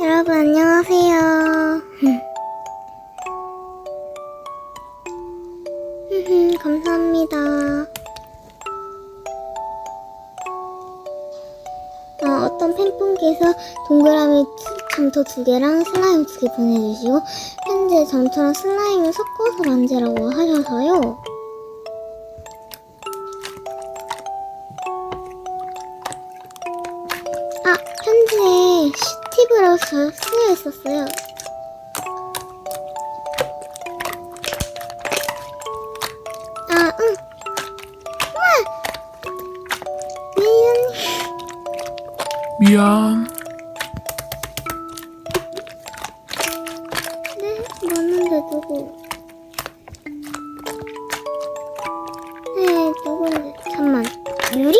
여러분 안녕하세요. 감사합니다. 어, 어떤 팬분께서 동그라미 두- 점토 두 개랑 슬라임 두 개 보내주시고 현재 점토랑 슬라임을 섞어서 만지라고 하셔서요. 아, 편지 팁으로서 쓰여 있었어요. 아, 미안. 네, 맞는데 누구? 네, 누군데? 잠만. 유리?